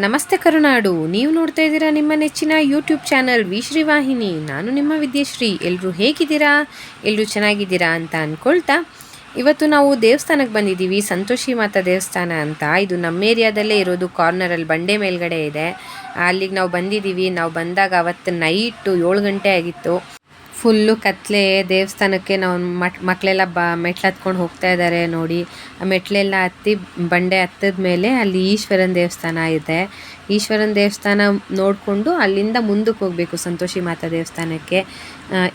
ನಮಸ್ತೆ ಕರುನಾಡು. ನೀವು ನೋಡ್ತಾ ಇದ್ದೀರಾ ನಿಮ್ಮ ನೆಚ್ಚಿನ ಯೂಟ್ಯೂಬ್ ಚಾನಲ್ ವಿಶ್ರೀ ವಾಹಿನಿ. ನಾನು ನಿಮ್ಮ ವಿದ್ಯಶ್ರೀ. ಎಲ್ಲರೂ ಹೇಗಿದ್ದೀರಾ? ಎಲ್ಲರೂ ಚೆನ್ನಾಗಿದ್ದೀರಾ ಅಂತ ಅಂದ್ಕೊಳ್ತಾ ಇವತ್ತು ನಾವು ದೇವಸ್ಥಾನಕ್ಕೆ ಬಂದಿದ್ದೀವಿ. ಸಂತೋಷಿ ಮಾತಾ ದೇವಸ್ಥಾನ ಅಂತ. ಇದು ನಮ್ಮ ಏರಿಯಾದಲ್ಲೇ ಇರೋದು. ಕಾರ್ನರಲ್ಲಿ ಬಂಡೆ ಮೇಲ್ಗಡೆ ಇದೆ. ಅಲ್ಲಿಗೆ ನಾವು ಬಂದಿದ್ದೀವಿ. ನಾವು ಬಂದಾಗ ಅವತ್ತು ನೈಟು ಏಳು ಗಂಟೆ ಆಗಿತ್ತು. ಫುಲ್ಲು ಕತ್ಲೆ, ದೇವಸ್ಥಾನಕ್ಕೆ ನಾವು ಮಟ್ ಮಕ್ಕಳೆಲ್ಲ ಬ, ಮೆಟ್ಲು ಹತ್ಕೊಂಡು ಹೋಗ್ತಾ ಇದ್ದಾರೆ ನೋಡಿ. ಆ ಮೆಟ್ಲೆಲ್ಲ ಹತ್ತಿ ಬಂಡೆ ಹತ್ತದ ಮೇಲೆ ಅಲ್ಲಿ ಈಶ್ವರನ ದೇವಸ್ಥಾನ ಇದೆ. ಈಶ್ವರನ ದೇವಸ್ಥಾನ ನೋಡಿಕೊಂಡು ಅಲ್ಲಿಂದ ಮುಂದಕ್ಕೆ ಹೋಗಬೇಕು ಸಂತೋಷಿ ಮಾತಾ ದೇವಸ್ಥಾನಕ್ಕೆ.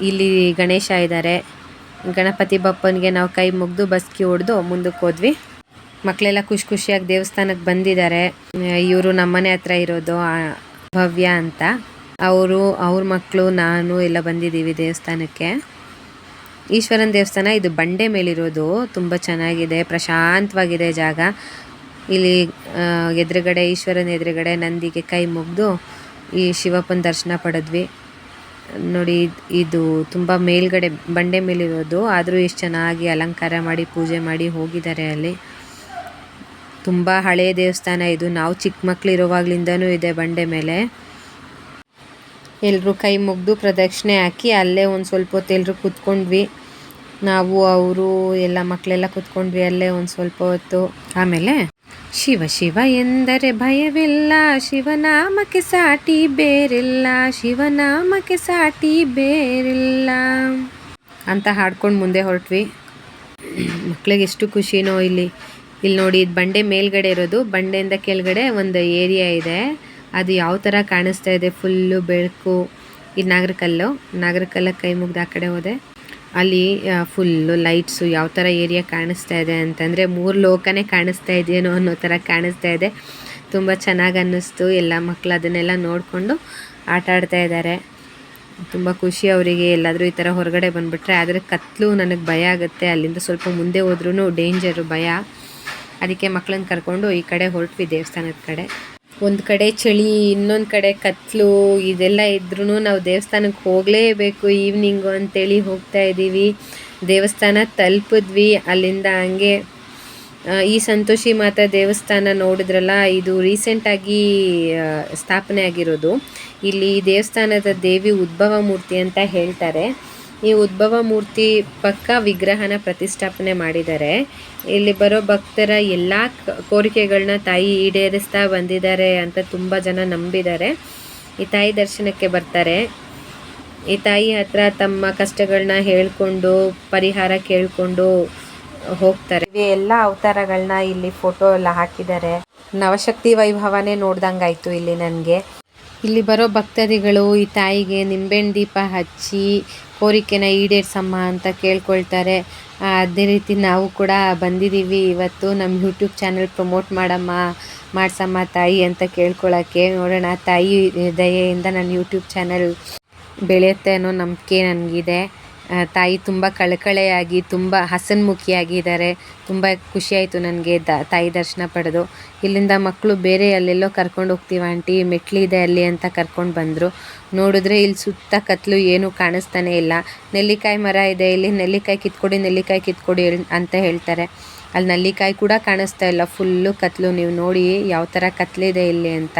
ಇಲ್ಲಿ ಗಣೇಶ ಇದ್ದಾರೆ ಗಣಪತಿ ಬಪ್ಪನಿಗೆ ನಾವು ಕೈ ಮುಗಿದು ಬಸ್ಕಿ ಹೊಡೆದು ಮುಂದಕ್ಕೆ ಹೋದ್ವಿ. ಮಕ್ಕಳೆಲ್ಲ ಖುಷಿ ಖುಷಿಯಾಗಿ ದೇವಸ್ಥಾನಕ್ಕೆ ಬಂದಿದ್ದಾರೆ. ಇವರು ನಮ್ಮನೆ ಹತ್ರ ಇರೋದು ಭವ್ಯ ಅಂತ. ಅವರು, ಅವ್ರ ಮಕ್ಕಳು ನಾನು ಎಲ್ಲ ಬಂದಿದ್ದೀವಿ ದೇವಸ್ಥಾನಕ್ಕೆ. ಈಶ್ವರನ ದೇವಸ್ಥಾನ, ಇದು ಬಂಡೆ ಮೇಲಿರೋದು. ತುಂಬ ಚೆನ್ನಾಗಿದೆ, ಪ್ರಶಾಂತವಾಗಿದೆ ಜಾಗ. ಇಲ್ಲಿ ಎದುರುಗಡೆ, ಈಶ್ವರನ ಎದುರುಗಡೆ ನಂದಿಗೆ ಕೈ ಮುಗಿದು ಈ ಶಿವಪ್ಪನ ದರ್ಶನ ಪಡೆದ್ವಿ. ನೋಡಿ, ಇದು ತುಂಬ ಮೇಲ್ಗಡೆ, ಬಂಡೆ ಮೇಲಿರೋದು. ಆದರೂ ಎಷ್ಟು ಚೆನ್ನಾಗಿ ಅಲಂಕಾರ ಮಾಡಿ, ಪೂಜೆ ಮಾಡಿ ಹೋಗಿದ್ದಾರೆ ಅಲ್ಲಿ. ತುಂಬ ಹಳೆಯ ದೇವಸ್ಥಾನ ಇದು. ನಾವು ಚಿಕ್ಕ ಮಕ್ಕಳಿರುವಾಗ್ಲಿಂದನೂ ಇದೆ ಬಂಡೆ ಮೇಲೆ. ಎಲ್ಲರೂ ಕೈ ಮುಗಿದು ಪ್ರದಕ್ಷಿಣೆ ಹಾಕಿ ಅಲ್ಲೇ ಒಂದು ಸ್ವಲ್ಪ ಹೊತ್ತು ಎಲ್ಲರೂ ಕೂತ್ಕೊಂಡ್ವಿ. ನಾವು, ಅವರು, ಎಲ್ಲ ಮಕ್ಕಳೆಲ್ಲ ಕೂತ್ಕೊಂಡ್ವಿ ಅಲ್ಲೇ ಒಂದು ಸ್ವಲ್ಪ ಹೊತ್ತು. ಆಮೇಲೆ ಶಿವ ಶಿವ ಎಂದರೆ ಭಯವಿಲ್ಲ, ಶಿವನಾಮಕ್ಕೆ ಸಾಟಿ ಬೇರಿಲ್ಲ, ಶಿವನಾಮಕ್ಕೆ ಸಾಟಿ ಬೇರಿಲ್ಲ ಅಂತ ಹಾಡ್ಕೊಂಡು ಮುಂದೆ ಹೊರಟ್ವಿ. ಮಕ್ಳಿಗೆ ಎಷ್ಟು ಖುಷಿನೋ ಇಲ್ಲಿ. ಇಲ್ಲಿ ನೋಡಿ, ಇದು ಬಂಡೆ ಮೇಲ್ಗಡೆ ಇರೋದು. ಬಂಡೆಯಿಂದ ಕೆಳಗಡೆ ಒಂದು ಏರಿಯಾ ಇದೆ. ಅದು ಯಾವ ಥರ ಕಾಣಿಸ್ತಾ ಇದೆ, ಫುಲ್ಲು ಬೆಳಕು. ಈ ನಾಗರಕಲ್ಲು, ನಾಗರಕಲ್ಲ ಕೈ ಮುಗ್ದು ಆ ಕಡೆ ಹೋದೆ. ಅಲ್ಲಿ ಫುಲ್ಲು ಲೈಟ್ಸು ಯಾವ ಥರ ಏರಿಯಾ ಕಾಣಿಸ್ತಾ ಇದೆ ಅಂತಂದರೆ ಮೂರು ಲೋಕನೇ ಕಾಣಿಸ್ತಾ ಇದೆಯೇನೋ ಅನ್ನೋ ಥರ ಕಾಣಿಸ್ತಾ ಇದೆ. ತುಂಬ ಚೆನ್ನಾಗಿ ಅನ್ನಿಸ್ತು. ಎಲ್ಲ ಮಕ್ಕಳು ಅದನ್ನೆಲ್ಲ ನೋಡಿಕೊಂಡು ಆಟ ಆಡ್ತಾ ಇದ್ದಾರೆ. ತುಂಬ ಖುಷಿ ಅವರಿಗೆ. ಎಲ್ಲಾದರೂ ಈ ಥರ ಹೊರಗಡೆ ಬಂದುಬಿಟ್ರೆ ಆದರೆ ಕತ್ಲು ನನಗೆ ಭಯ ಆಗುತ್ತೆ. ಅಲ್ಲಿಂದ ಸ್ವಲ್ಪ ಮುಂದೆ ಹೋದ್ರೂ ಡೇಂಜರು ಭಯ. ಅದಕ್ಕೆ ಮಕ್ಕಳನ್ನ ಕರ್ಕೊಂಡು ಈ ಕಡೆ ಹೊರಟ್ವಿ ದೇವಸ್ಥಾನದ ಕಡೆ. ಒಂದು ಕಡೆ ಚಳಿ, ಇನ್ನೊಂದು ಕಡೆ ಕತ್ಲು, ಇದೆಲ್ಲ ಇದ್ರೂ ನಾವು ದೇವಸ್ಥಾನಕ್ಕೆ ಹೋಗಲೇಬೇಕು ಈವ್ನಿಂಗು ಅಂತೇಳಿ ಹೋಗ್ತಾ ಇದ್ದೀವಿ. ದೇವಸ್ಥಾನ ತಲುಪಿದ್ವಿ, ಅಲ್ಲಿಂದ ಹಂಗೆ ಈ ಸಂತೋಷಿ ಮಾತಾ ದೇವಸ್ಥಾನ ನೋಡಿದ್ರಲ್ಲ, ಇದು ರೀಸೆಂಟಾಗಿ ಸ್ಥಾಪನೆ ಆಗಿರೋದು. ಇಲ್ಲಿ ದೇವಸ್ಥಾನದ ದೇವಿ ಉದ್ಭವ ಮೂರ್ತಿ ಅಂತ ಹೇಳ್ತಾರೆ. ಈ ಉದ್ಭವ ಮೂರ್ತಿ ಪಕ್ಕ ವಿಗ್ರಹನ ಪ್ರತಿಷ್ಠಾಪನೆ ಮಾಡಿದ್ದಾರೆ. ಇಲ್ಲಿ ಬರೋ ಭಕ್ತರ ಎಲ್ಲ ಕೋರಿಕೆಗಳನ್ನ ತಾಯಿ ಈಡೇರಿಸ್ತಾ ಬಂದಿದ್ದಾರೆ ಅಂತ ತುಂಬ ಜನ ನಂಬಿದ್ದಾರೆ. ಈ ತಾಯಿ ದರ್ಶನಕ್ಕೆ ಬರ್ತಾರೆ. ಈ ತಾಯಿ ಹತ್ರ ತಮ್ಮ ಕಷ್ಟಗಳನ್ನ ಹೇಳ್ಕೊಂಡು, ಪರಿಹಾರ ಕೇಳ್ಕೊಂಡು ಹೋಗ್ತಾರೆ. ಎಲ್ಲ ಅವತಾರಗಳನ್ನ ಇಲ್ಲಿ ಫೋಟೋ ಎಲ್ಲ ಹಾಕಿದ್ದಾರೆ. ನವಶಕ್ತಿ ವೈಭವನೇ ನೋಡ್ದಂಗಾಯ್ತು ಇಲ್ಲಿ ನನಗೆ. ಇಲ್ಲಿ ಬರೋ ಭಕ್ತಾದಿಗಳು, ಈ ತಾಯಿಗೆ ನಿಂಬೆಹಣ್ಣು ದೀಪ ಹಚ್ಚಿ ಕೋರಿಕೆನ ಈಡೇರಿಸಮ್ಮ ಅಂತ ಕೇಳ್ಕೊಳ್ತಾರೆ. ಅದೇ ರೀತಿ ನಾವು ಕೂಡ ಬಂದಿದ್ದೀವಿ. ಇವತ್ತು ನಮ್ಮ ಯೂಟ್ಯೂಬ್ ಚಾನಲ್ ಪ್ರಮೋಟ್ ಮಾಡಮ್ಮ, ಮಾಡ್ಸಮ್ಮ ತಾಯಿ ಅಂತ ಕೇಳ್ಕೊಳ್ಳೋಕ್ಕೆ ನೋಡೋಣ, ತಾಯಿ ದಯೆಯಿಂದ ನನ್ನ ಯೂಟ್ಯೂಬ್ ಚಾನಲ್ ಬೆಳೆಯುತ್ತೆ ಅನ್ನೋ ನಂಬಿಕೆ ನನಗಿದೆ. ತಾಯಿ ತುಂಬ ಕಳಕಳೆಯಾಗಿ, ತುಂಬ ಹಸನ್ಮುಖಿಯಾಗಿದ್ದಾರೆ. ತುಂಬ ಖುಷಿಯಾಯಿತು ನನಗೆ ದ, ತಾಯಿ ದರ್ಶನ ಪಡೆದು. ಇಲ್ಲಿಂದ ಮಕ್ಕಳು ಬೇರೆ ಅಲ್ಲೆಲ್ಲೋ ಕರ್ಕೊಂಡು ಹೋಗ್ತೀವಿ ಆಂಟಿ? ಮೆಟ್ಲಿದೆ ಅಲ್ಲಿ ಅಂತ ಕರ್ಕೊಂಡು ಬಂದರು. ನೋಡಿದ್ರೆ ಇಲ್ಲಿ ಸುತ್ತ ಕತ್ಲು ಏನೂ ಕಾಣಿಸ್ತಾನೆ ಇಲ್ಲ. ನೆಲ್ಲಿಕಾಯಿ ಮರ ಇದೆ, ಇಲ್ಲಿ ನೆಲ್ಲಿಕಾಯಿ ಕಿತ್ಕೊಡಿ ನೆಲ್ಲಿಕಾಯಿ ಕಿತ್ಕೊಡಿ ಅಂತ ಹೇಳ್ತಾರೆ. ಅಲ್ಲಿ ನಲ್ಲಿಕಾಯಿ ಕೂಡ ಕಾಣಿಸ್ತಾ ಇಲ್ಲ. ಫುಲ್ಲು ಕತ್ಲು. ನೀವು ನೋಡಿ ಯಾವ ಥರ ಕತ್ಲಿದೆ ಇಲ್ಲಿ ಅಂತ.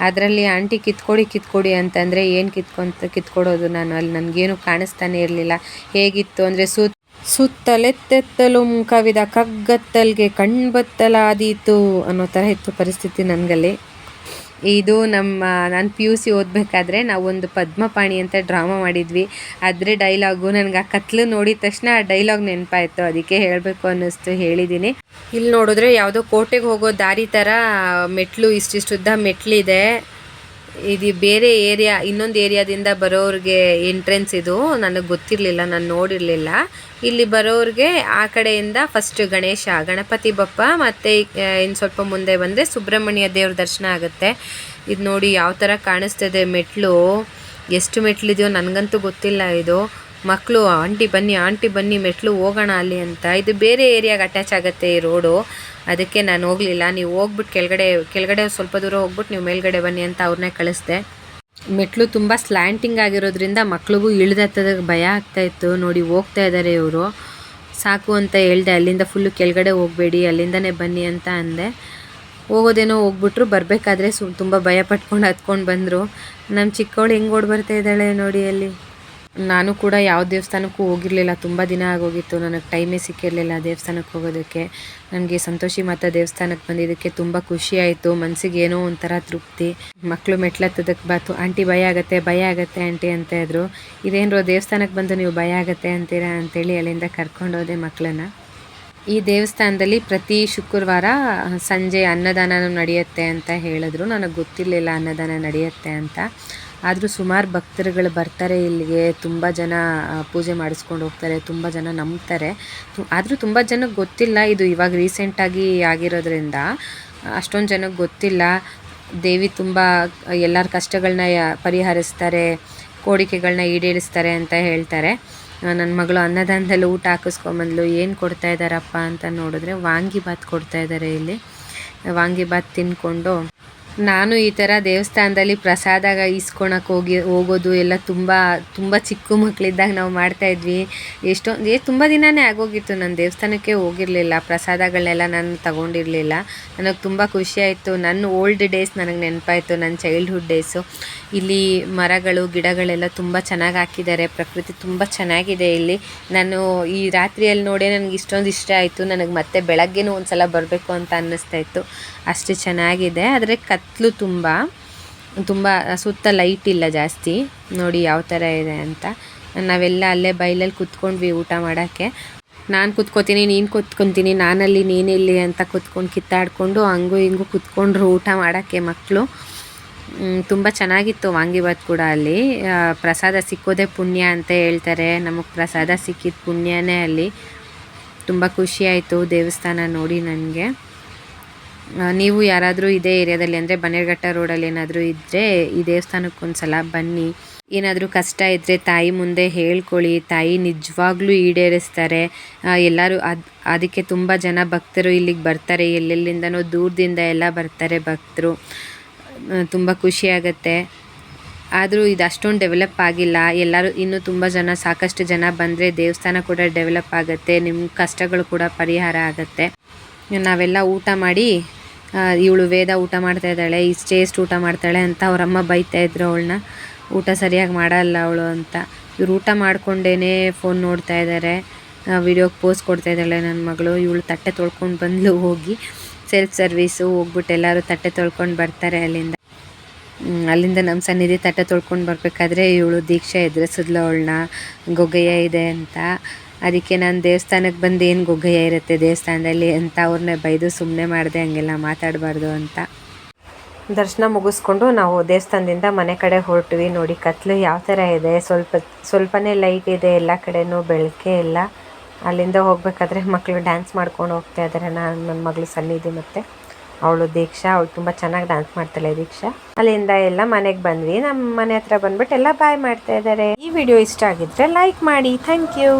ಅದರಲ್ಲಿ ಆಂಟಿ ಕಿತ್ಕೊಡಿ ಕಿತ್ಕೊಡಿ ಅಂತಂದರೆ ಏನು ಕಿತ್ಕೊಂತ, ಕಿತ್ಕೊಡೋದು ನಾನು? ಅಲ್ಲಿ ನನಗೇನು ಕಾಣಿಸ್ತಾನೆ ಇರಲಿಲ್ಲ. ಹೇಗಿತ್ತು ಅಂದರೆ ಸೂತ್, ಸುತ್ತಲೆತ್ತೆತ್ತಲು ಕವಿದ ಕಗ್ಗತ್ತಲ್ಗೆ ಕಣ್ಬತ್ತಲಾದೀತು ಅನ್ನೋ ಥರ ಇತ್ತು ಪರಿಸ್ಥಿತಿ ನನಗಲ್ಲಿ. ಇದು ನಮ್ಮ, ನಾನು ಪಿ ಯು ಸಿ ಓದಬೇಕಾದ್ರೆ ನಾವೊಂದು ಪದ್ಮಪಾಣಿ ಅಂತ ಡ್ರಾಮಾ ಮಾಡಿದ್ವಿ. ಅದ್ರ ಡೈಲಾಗು ನನಗೆ ಆ ಕತ್ಲು ನೋಡಿದ ತಕ್ಷಣ ಆ ಡೈಲಾಗ್ ನೆನಪಾಯಿತು. ಅದಕ್ಕೆ ಹೇಳಬೇಕು ಅನ್ನಿಸ್ತು ಹೇಳಿದ್ದೀನಿ ಇಲ್ಲಿ ನೋಡಿದ್ರೆ ಯಾವುದೋ ಕೋಟೆಗೆ ಹೋಗೋ ದಾರಿ ಥರ ಮೆಟ್ಲು, ಇಷ್ಟಿಷ್ಟುದ್ದ ಮೆಟ್ಲಿದೆ. ಇದು ಬೇರೆ ಏರಿಯಾ ಇನ್ನೊಂದು ಏರಿಯಾದಿಂದ ಬರೋರಿಗೆ ಎಂಟ್ರೆನ್ಸ್ ಇದು. ನನಗೆ ಗೊತ್ತಿರಲಿಲ್ಲ, ನಾನು ನೋಡಿರಲಿಲ್ಲ. ಇಲ್ಲಿ ಬರೋರಿಗೆ ಆ ಕಡೆಯಿಂದ ಫಸ್ಟ್ ಗಣೇಶ, ಗಣಪತಿ ಬಪ್ಪ ಮತ್ತು ಇನ್ನು ಸ್ವಲ್ಪ ಮುಂದೆ ಬಂದರೆ ಸುಬ್ರಹ್ಮಣ್ಯ ದೇವ್ರ ದರ್ಶನ ಆಗುತ್ತೆ. ಇದು ನೋಡಿ ಯಾವ ಥರ ಕಾಣಿಸ್ತಿದೆ ಮೆಟ್ಲು. ಎಷ್ಟು ಮೆಟ್ಲಿದೆಯೋ ನನಗಂತೂ ಗೊತ್ತಿಲ್ಲ ಇದು. ಮಕ್ಕಳು ಆಂಟಿ ಬನ್ನಿ ಆಂಟಿ ಬನ್ನಿ, ಮೆಟ್ಲು ಹೋಗೋಣ ಅಲ್ಲಿ ಅಂತ. ಇದು ಬೇರೆ ಏರಿಯಾಗೆ ಅಟ್ಯಾಚ್ ಆಗುತ್ತೆ ಈ ರೋಡು ಅದಕ್ಕೆ ನಾನು ಹೋಗಲಿಲ್ಲ. ನೀವು ಹೋಗ್ಬಿಟ್ಟು ಕೆಳಗಡೆ ಕೆಳಗಡೆ ಸ್ವಲ್ಪ ದೂರ ಹೋಗ್ಬಿಟ್ಟು ನೀವು ಮೇಲ್ಗಡೆ ಬನ್ನಿ ಅಂತ ಅವ್ರನ್ನೇ ಕಳಿಸ್ದೆ. ಮೆಟ್ಲು ತುಂಬ ಸ್ಲ್ಯಾಂಟಿಂಗ್ ಆಗಿರೋದ್ರಿಂದ ಮಕ್ಳಿಗೂ ಇಳಿದತ್ತದ ಭಯ ಆಗ್ತಾ ಇತ್ತು. ನೋಡಿ, ಹೋಗ್ತಾ ಇದ್ದಾರೆ ಇವರು. ಸಾಕು ಅಂತ ಹೇಳ್ದೆ, ಅಲ್ಲಿಂದ ಫುಲ್ಲು ಕೆಳಗಡೆ ಹೋಗಬೇಡಿ, ಅಲ್ಲಿಂದನೇ ಬನ್ನಿ ಅಂತ ಅಂದೆ. ಹೋಗೋದೇನೋ ಹೋಗ್ಬಿಟ್ರು, ಬರಬೇಕಾದ್ರೆ ಸು, ತುಂಬ ಭಯ ಪಟ್ಕೊಂಡು ಹತ್ಕೊಂಡು ಬಂದರು. ನಮ್ಮ ಚಿಕ್ಕವಳು ಹೆಂಗೆ ಓಡಿ ಬರ್ತಾ ಇದ್ದಾಳೆ ನೋಡಿ ಅಲ್ಲಿ. ನಾನು ಕೂಡ ಯಾವ ದೇವಸ್ಥಾನಕ್ಕೂ ಹೋಗಿರಲಿಲ್ಲ. ತುಂಬ ದಿನ ಆಗೋಗಿತ್ತು. ನನಗೆ ಟೈಮೇ ಸಿಕ್ಕಿರಲಿಲ್ಲ ದೇವಸ್ಥಾನಕ್ಕೆ ಹೋಗೋದಕ್ಕೆ. ನನಗೆ ಸಂತೋಷಿ ಮಾತಾ ದೇವಸ್ಥಾನಕ್ಕೆ ಬಂದಿದ್ದಕ್ಕೆ ತುಂಬ ಖುಷಿ ಆಯಿತು. ಮನಸ್ಸಿಗೆ ಏನೋ ಒಂಥರ ತೃಪ್ತಿ. ಮಕ್ಕಳು ಮೆಟ್ಲತ್ತದಕ್ಕೆ ಬಾತು, ಆಂಟಿ, ಭಯ ಆಗುತ್ತೆ ಭಯ ಆಗುತ್ತೆ ಆಂಟಿ, ಅಂತ ಇದ್ರು. ಇದೇನರೋ, ದೇವಸ್ಥಾನಕ್ಕೆ ಬಂದು ನೀವು ಭಯ ಆಗತ್ತೆ ಅಂತೀರಾ ಅಂತೇಳಿ ಅಲ್ಲಿಂದ ಕರ್ಕೊಂಡೋದೆ ಮಕ್ಕಳನ್ನ ಈ ದೇವಸ್ಥಾನದಲ್ಲಿ ಪ್ರತಿ ಶುಕ್ರವಾರ ಸಂಜೆ ಅನ್ನದಾನ ನಡೆಯುತ್ತೆ ಅಂತ ಹೇಳಿದ್ರು. ನನಗೆ ಗೊತ್ತಿರಲಿಲ್ಲ ಅನ್ನದಾನ ನಡೆಯುತ್ತೆ ಅಂತ. ಆದರೂ ಸುಮಾರು ಭಕ್ತರುಗಳು ಬರ್ತಾರೆ ಇಲ್ಲಿಗೆ, ತುಂಬ ಜನ ಪೂಜೆ ಮಾಡಿಸ್ಕೊಂಡು ಹೋಗ್ತಾರೆ, ತುಂಬ ಜನ ನಂಬ್ತಾರೆ. ಆದರೂ ತುಂಬ ಜನಕ್ಕೆ ಗೊತ್ತಿಲ್ಲ ಇದು ಇವಾಗ ರೀಸೆಂಟಾಗಿ ಆಗಿರೋದ್ರಿಂದ. ಅಷ್ಟೊಂದು ಜನಕ್ಕೆ ಗೊತ್ತಿಲ್ಲ. ದೇವಿ ತುಂಬ, ಎಲ್ಲರ ಕಷ್ಟಗಳನ್ನ ಪರಿಹರಿಸ್ತಾರೆ ಕೋರಿಕೆಗಳನ್ನ ಈಡೇರಿಸ್ತಾರೆ ಅಂತ ಹೇಳ್ತಾರೆ. ನನ್ನ ಮಗಳು ಅನ್ನದಾನದಲ್ಲಿ ಊಟ ಹಾಕಿಸ್ಕೊಂಬಂದ್ಲು, ಏನು ಕೊಡ್ತಾ ಇದ್ದಾರಪ್ಪ ಅಂತ ನೋಡಿದ್ರೆ ವಾಂಗಿಬಾತ್ ಕೊಡ್ತಾ ಇದ್ದಾರೆ ಇಲ್ಲಿ. ವಾಂಗಿಬಾತ್ ತಿನ್ಕೊಂಡು ನಾನು ಈ ಥರ ದೇವಸ್ಥಾನದಲ್ಲಿ ಪ್ರಸಾದ ಇಸ್ಕೊಳಕ್ಕೆ ಹೋಗಿ ಹೋಗೋದು ಎಲ್ಲ ತುಂಬ ತುಂಬ ಚಿಕ್ಕ ಮಕ್ಕಳಿದ್ದಾಗ ನಾವು ಮಾಡ್ತಾ ಇದ್ವಿ. ಎಷ್ಟೊಂದು, ಏ, ತುಂಬ ದಿನವೇ ಆಗೋಗಿತ್ತು. ನಾನು ದೇವಸ್ಥಾನಕ್ಕೆ ಹೋಗಿರಲಿಲ್ಲ. ಪ್ರಸಾದಗಳನ್ನೆಲ್ಲ ನಾನು ತಗೊಂಡಿರಲಿಲ್ಲ. ನನಗೆ ತುಂಬ ಖುಷಿ ಆಯಿತು. ನನ್ನ ಓಲ್ಡ್ ಡೇಸ್ ನನಗೆ ನೆನಪಾಯಿತು. ನನ್ನ ಚೈಲ್ಡ್ಹುಡ್ ಡೇಸು ಇಲ್ಲಿ ಮರಗಳು, ಗಿಡಗಳೆಲ್ಲ ತುಂಬ ಚೆನ್ನಾಗಿ ಹಾಕಿದ್ದಾರೆ. ಪ್ರಕೃತಿ ತುಂಬ ಚೆನ್ನಾಗಿದೆ ಇಲ್ಲಿ. ನಾನು ಈ ರಾತ್ರಿಯಲ್ಲಿ ನೋಡೇ ನನಗೆ ಇಷ್ಟೊಂದು ಇಷ್ಟ ಆಯಿತು. ನನಗೆ ಮತ್ತೆ ಬೆಳಗ್ಗೆನೂ ಒಂದು ಸಲ ಬರಬೇಕು ಅಂತ ಅನ್ನಿಸ್ತಾ ಇತ್ತು. ಅಷ್ಟು ಚೆನ್ನಾಗಿದೆ. ಆದರೆ ಕತ್ಲು ತುಂಬ ತುಂಬ ಸುತ್ತ ಲೈಟ್ ಇಲ್ಲ ಜಾಸ್ತಿ. ನೋಡಿ ಯಾವ ಥರ ಇದೆ ಅಂತ. ನಾವೆಲ್ಲ ಅಲ್ಲೇ ಬೈಲಲ್ಲಿ ಕುತ್ಕೊಂಡ್ವಿ ಊಟ ಮಾಡೋಕ್ಕೆ. ನಾನು ಕುತ್ಕೋತೀನಿ, ನೀನು ಕುತ್ಕೊತೀನಿ, ನಾನಲ್ಲಿ ನೀನಿಲ್ಲಿ ಅಂತ ಕುತ್ಕೊಂಡು ಕಿತ್ತಾಡಿಕೊಂಡು ಹಂಗೂ ಹಿಂಗೂ ಕುತ್ಕೊಂಡ್ರು ಊಟ ಮಾಡೋಕ್ಕೆ ಮಕ್ಕಳು ತುಂಬ ಚೆನ್ನಾಗಿತ್ತು ವಾಂಗಿಬಾತ್ ಕೂಡ ಅಲ್ಲಿ. ಪ್ರಸಾದ ಸಿಕ್ಕೋದೇ ಪುಣ್ಯ ಅಂತ ಹೇಳ್ತಾರೆ. ನಮಗೆ ಪ್ರಸಾದ ಸಿಕ್ಕಿದ ಪುಣ್ಯನೇ ಅಲ್ಲಿ. ತುಂಬ ಖುಷಿಯಾಯಿತು ದೇವಸ್ಥಾನ ನೋಡಿ ನನಗೆ. ನೀವು ಯಾರಾದರೂ ಇದೇ ಏರಿಯಾದಲ್ಲಿ ಅಂದರೆ ಬನ್ನೇರ್ಘಟ್ಟ ರೋಡಲ್ಲಿ ಏನಾದರೂ ಇದ್ದರೆ ಈ ದೇವಸ್ಥಾನಕ್ಕೆ ಸಲ ಬನ್ನಿ. ಏನಾದರೂ ಕಷ್ಟ ಇದ್ದರೆ ತಾಯಿ ಮುಂದೆ ಹೇಳ್ಕೊಳ್ಳಿ, ತಾಯಿ ನಿಜವಾಗ್ಲೂ ಈಡೇರಿಸ್ತಾರೆ. ಎಲ್ಲರೂ ಅದು, ಅದಕ್ಕೆ ತುಂಬ ಜನ ಭಕ್ತರು ಇಲ್ಲಿಗೆ ಬರ್ತಾರೆ. ಎಲ್ಲೆಲ್ಲಿಂದನೋ ದೂರದಿಂದ ಎಲ್ಲ ಬರ್ತಾರೆ ಭಕ್ತರು. ತುಂಬ ಖುಷಿಯಾಗತ್ತೆ ಆದರೂ ಇದು ಅಷ್ಟೊಂದು ಡೆವಲಪ್ ಆಗಿಲ್ಲ. ಎಲ್ಲರೂ ಇನ್ನೂ ತುಂಬ ಜನ, ಸಾಕಷ್ಟು ಜನ ಬಂದರೆ ದೇವಸ್ಥಾನ ಕೂಡ ಡೆವಲಪ್ ಆಗುತ್ತೆ. ನಿಮ್ಮ ಕಷ್ಟಗಳು ಕೂಡ ಪರಿಹಾರ ಆಗುತ್ತೆ. ನಾವೆಲ್ಲ ಊಟ ಮಾಡಿ ಇವಳು ವೇದ ಊಟ ಮಾಡ್ತಾ ಇದ್ದಾಳೆ ಈ ಎಷ್ಟು ಊಟ ಮಾಡ್ತಾಳೆ ಅಂತ ಅವರಮ್ಮ ಬೈತಾ ಇದ್ರು ಅವಳನ್ನ. ಊಟ ಸರಿಯಾಗಿ ಮಾಡಲ್ಲ ಅವಳು ಅಂತ. ಇವ್ರು ಊಟ ಮಾಡ್ಕೊಂಡೇ ಫೋನ್ ನೋಡ್ತಾ ಇದ್ದಾರೆ ವಿಡಿಯೋಗೆ ಪೋಸ್ಟ್ ಕೊಡ್ತಾ ಇದ್ದಾಳೆ ನನ್ನ ಮಗಳು. ಇವಳು ತಟ್ಟೆ ತೊಳ್ಕೊಂಡು ಬಂದ್ಲು ಹೋಗಿ. ಸೆಲ್ಫ್ ಸರ್ವೀಸು ಹೋಗ್ಬಿಟ್ಟು ಎಲ್ಲರೂ ತಟ್ಟೆ ತೊಳ್ಕೊಂಡು ಬರ್ತಾರೆ ಅಲ್ಲಿಂದ. ಅಲ್ಲಿಂದ ನಮ್ಮ ಸನ್ನಿಧಿ ತಟ್ಟೆ ತೊಳ್ಕೊಂಡು ಬರಬೇಕಾದ್ರೆ ಇವಳು ದೀಕ್ಷೆ ಎದುರಿಸಿದ್ಲು ಅವಳನ್ನ. ಗೊಗ್ಗಯ್ಯ ಇದೆ ಅಂತ. ಅದಕ್ಕೆ ನಾನು ದೇವಸ್ಥಾನಕ್ಕೆ ಬಂದು ಏನು ಗುಗ್ಗಯ್ಯ ಇರುತ್ತೆ ದೇವಸ್ಥಾನದಲ್ಲಿ ಅಂತ ಅವ್ರನ್ನ ಬೈದು ಸುಮ್ಮನೆ ಮಾಡಿದೆ, ಹಂಗೆಲ್ಲ ಮಾತಾಡಬಾರ್ದು ಅಂತ. ದರ್ಶನ ಮುಗಿಸ್ಕೊಂಡು ನಾವು ದೇವಸ್ಥಾನದಿಂದ ಮನೆ ಕಡೆ ಹೊರಟ್ವಿ. ನೋಡಿ, ಕತ್ಲು ಯಾವ ಥರ ಇದೆ. ಸ್ವಲ್ಪ, ಸ್ವಲ್ಪನೇ ಲೈಟ್ ಇದೆ ಎಲ್ಲ ಕಡೆನೂ, ಬೆಳಕೆ ಇಲ್ಲ ಅಲ್ಲಿಂದ ಹೋಗಬೇಕಾದ್ರೆ ಮಕ್ಕಳು ಡ್ಯಾನ್ಸ್ ಮಾಡ್ಕೊಂಡು ಹೋಗ್ತಾ ಇದ್ದಾರೆ ನಾನು ನನ್ನ ಮಗಳು ಸನ್ನಿಧಿ ಮತ್ತು. ಅವಳು ದೀಕ್ಷಾ, ಅವಳು ತುಂಬ ಚೆನ್ನಾಗಿ ಡ್ಯಾನ್ಸ್ ಮಾಡ್ತಾಳೆ ದೀಕ್ಷಾ. ಅಲ್ಲಿಂದ ಎಲ್ಲ ಮನೆಗೆ ಬಂದ್ವಿ. ನಮ್ಮ ಮನೆ ಹತ್ರ ಬಂದ್ಬಿಟ್ಟು ಎಲ್ಲ ಬಾಯ್ ಮಾಡ್ತಾ ಇದ್ದಾರೆ ಈ ವಿಡಿಯೋ ಇಷ್ಟ ಆಗಿದ್ರೆ ಲೈಕ್ ಮಾಡಿ. Thank you